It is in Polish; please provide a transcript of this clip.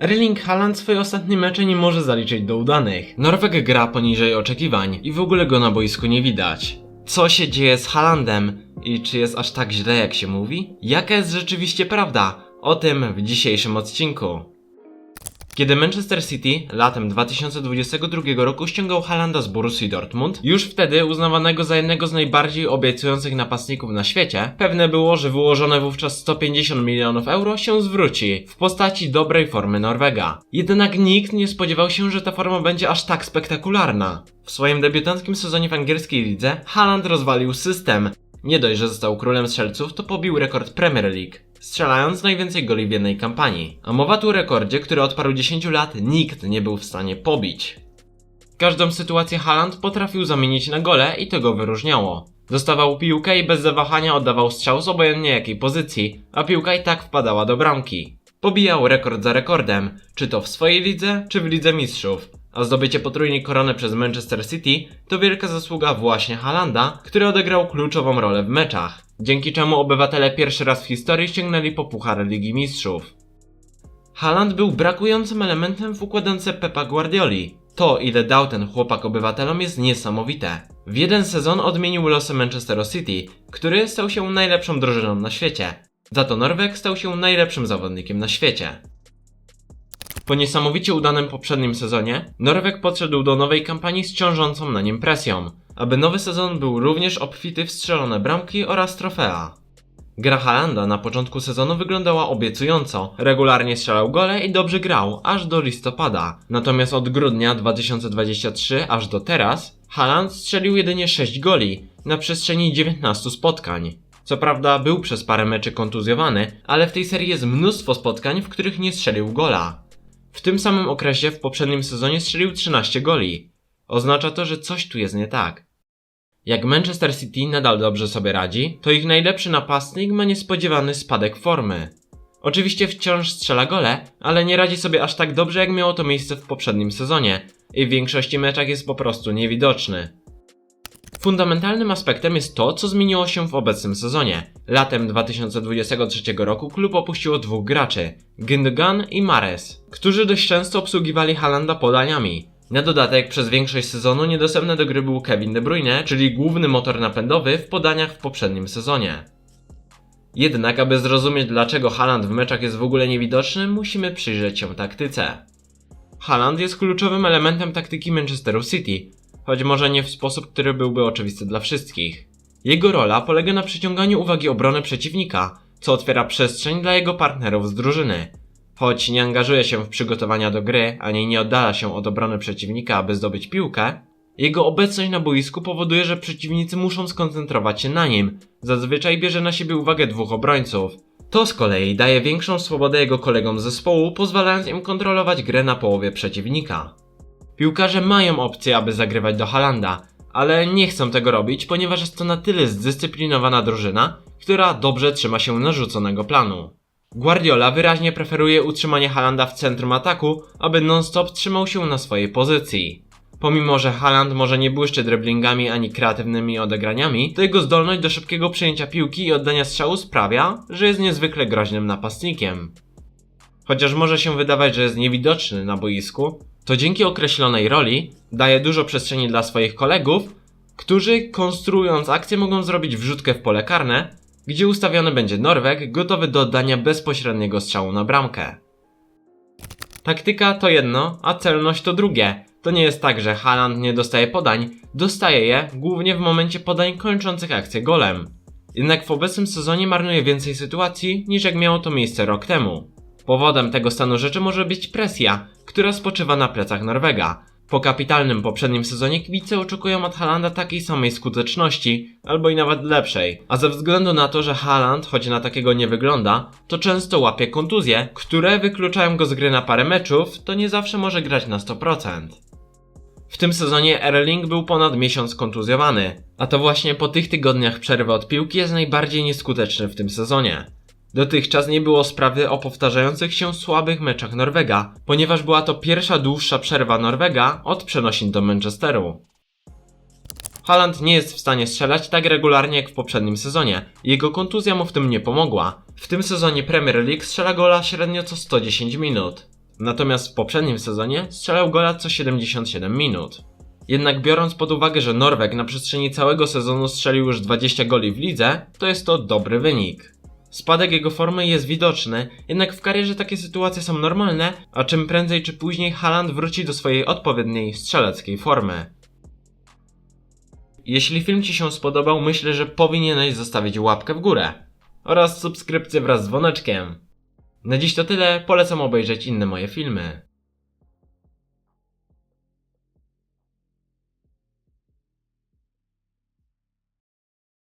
Erling Haaland swoje ostatnie mecze nie może zaliczyć do udanych. Norweg gra poniżej oczekiwań i w ogóle go na boisku nie widać. Co się dzieje z Haalandem i czy jest aż tak źle jak się mówi? Jaka jest rzeczywiście prawda? O tym w dzisiejszym odcinku. Kiedy Manchester City latem 2022 roku ściągał Haalanda z Borussii Dortmund, już wtedy uznawanego za jednego z najbardziej obiecujących napastników na świecie, pewne było, że wyłożone wówczas 150 milionów euro się zwróci w postaci dobrej formy Norwega. Jednak nikt nie spodziewał się, że ta forma będzie aż tak spektakularna. W swoim debiutanckim sezonie w angielskiej lidze Haaland rozwalił system. Nie dość, że został królem strzelców, to pobił rekord Premier League strzelając najwięcej goli w jednej kampanii. A mowa tu o rekordzie, który od paru dziesięciu lat nikt nie był w stanie pobić. Każdą sytuację Haaland potrafił zamienić na gole i to go wyróżniało. Dostawał piłkę i bez zawahania oddawał strzał z obojętnie jakiej pozycji, a piłka i tak wpadała do bramki. Pobijał rekord za rekordem, czy to w swojej lidze, czy w Lidze Mistrzów. A zdobycie potrójnej korony przez Manchester City to wielka zasługa właśnie Haalanda, który odegrał kluczową rolę w meczach, dzięki czemu obywatele pierwszy raz w historii sięgnęli po Puchar Ligi Mistrzów. Haaland był brakującym elementem w układance Pepa Guardioli. To, ile dał ten chłopak obywatelom jest niesamowite. W jeden sezon odmienił losy Manchesteru City, który stał się najlepszą drużyną na świecie. Za to Norweg stał się najlepszym zawodnikiem na świecie. Po niesamowicie udanym poprzednim sezonie, Norweg podszedł do nowej kampanii z ciążącą na nim presją, aby nowy sezon był również obfity w strzelone bramki oraz trofea. Gra Haalanda na początku sezonu wyglądała obiecująco, regularnie strzelał gole i dobrze grał, aż do listopada. Natomiast od grudnia 2023 aż do teraz, Haaland strzelił jedynie 6 goli na przestrzeni 19 spotkań. Co prawda był przez parę meczy kontuzjowany, ale w tej serii jest mnóstwo spotkań, w których nie strzelił gola. W tym samym okresie w poprzednim sezonie strzelił 13 goli. Oznacza to, że coś tu jest nie tak. Jak Manchester City nadal dobrze sobie radzi, to ich najlepszy napastnik ma niespodziewany spadek formy. Oczywiście wciąż strzela gole, ale nie radzi sobie aż tak dobrze jak miało to miejsce w poprzednim sezonie i w większości meczach jest po prostu niewidoczny. Fundamentalnym aspektem jest to, co zmieniło się w obecnym sezonie. Latem 2023 roku klub opuściło dwóch graczy, Gündogan i Mares, którzy dość często obsługiwali Halanda podaniami. Na dodatek przez większość sezonu niedostępny do gry był Kevin De Bruyne, czyli główny motor napędowy w podaniach w poprzednim sezonie. Jednak, aby zrozumieć dlaczego Haaland w meczach jest w ogóle niewidoczny, musimy przyjrzeć się taktyce. Haaland jest kluczowym elementem taktyki Manchesteru City, choć może nie w sposób, który byłby oczywisty dla wszystkich. Jego rola polega na przyciąganiu uwagi obrony przeciwnika, co otwiera przestrzeń dla jego partnerów z drużyny. Choć nie angażuje się w przygotowania do gry, ani nie oddala się od obrony przeciwnika, aby zdobyć piłkę, jego obecność na boisku powoduje, że przeciwnicy muszą skoncentrować się na nim. Zazwyczaj bierze na siebie uwagę dwóch obrońców. To z kolei daje większą swobodę jego kolegom zespołu, pozwalając im kontrolować grę na połowie przeciwnika. Piłkarze mają opcję, aby zagrywać do Halanda, ale nie chcą tego robić, ponieważ jest to na tyle zdyscyplinowana drużyna, która dobrze trzyma się narzuconego planu. Guardiola wyraźnie preferuje utrzymanie Halanda w centrum ataku, aby non-stop trzymał się na swojej pozycji. Pomimo, że Haaland może nie błyszczy driblingami ani kreatywnymi odegraniami, to jego zdolność do szybkiego przyjęcia piłki i oddania strzału sprawia, że jest niezwykle groźnym napastnikiem. Chociaż może się wydawać, że jest niewidoczny na boisku, to dzięki określonej roli daje dużo przestrzeni dla swoich kolegów, którzy konstruując akcję mogą zrobić wrzutkę w pole karne, gdzie ustawiony będzie Norweg gotowy do oddania bezpośredniego strzału na bramkę. Taktyka to jedno, a celność to drugie. To nie jest tak, że Haaland nie dostaje podań, dostaje je głównie w momencie podań kończących akcję golem. Jednak w obecnym sezonie marnuje więcej sytuacji niż jak miało to miejsce rok temu. Powodem tego stanu rzeczy może być presja, która spoczywa na plecach Norwega. Po kapitalnym poprzednim sezonie kibice oczekują od Haalanda takiej samej skuteczności, albo i nawet lepszej. A ze względu na to, że Haaland, choć na takiego nie wygląda, to często łapie kontuzje, które wykluczają go z gry na parę meczów, to nie zawsze może grać na 100%. W tym sezonie Erling był ponad miesiąc kontuzjowany, a to właśnie po tych tygodniach przerwy od piłki jest najbardziej nieskuteczny w tym sezonie. Dotychczas nie było sprawy o powtarzających się słabych meczach Norwega, ponieważ była to pierwsza dłuższa przerwa Norwega od przenosin do Manchesteru. Haaland nie jest w stanie strzelać tak regularnie jak w poprzednim sezonie. Jego kontuzja mu w tym nie pomogła. W tym sezonie Premier League strzela gola średnio co 110 minut. Natomiast w poprzednim sezonie strzelał gola co 77 minut. Jednak biorąc pod uwagę, że Norweg na przestrzeni całego sezonu strzelił już 20 goli w lidze, to jest to dobry wynik. Spadek jego formy jest widoczny, jednak w karierze takie sytuacje są normalne, a czym prędzej czy później Haaland wróci do swojej odpowiedniej strzeleckiej formy. Jeśli film Ci się spodobał, myślę, że powinieneś zostawić łapkę w górę oraz subskrypcję wraz z dzwoneczkiem. Na dziś to tyle, polecam obejrzeć inne moje filmy.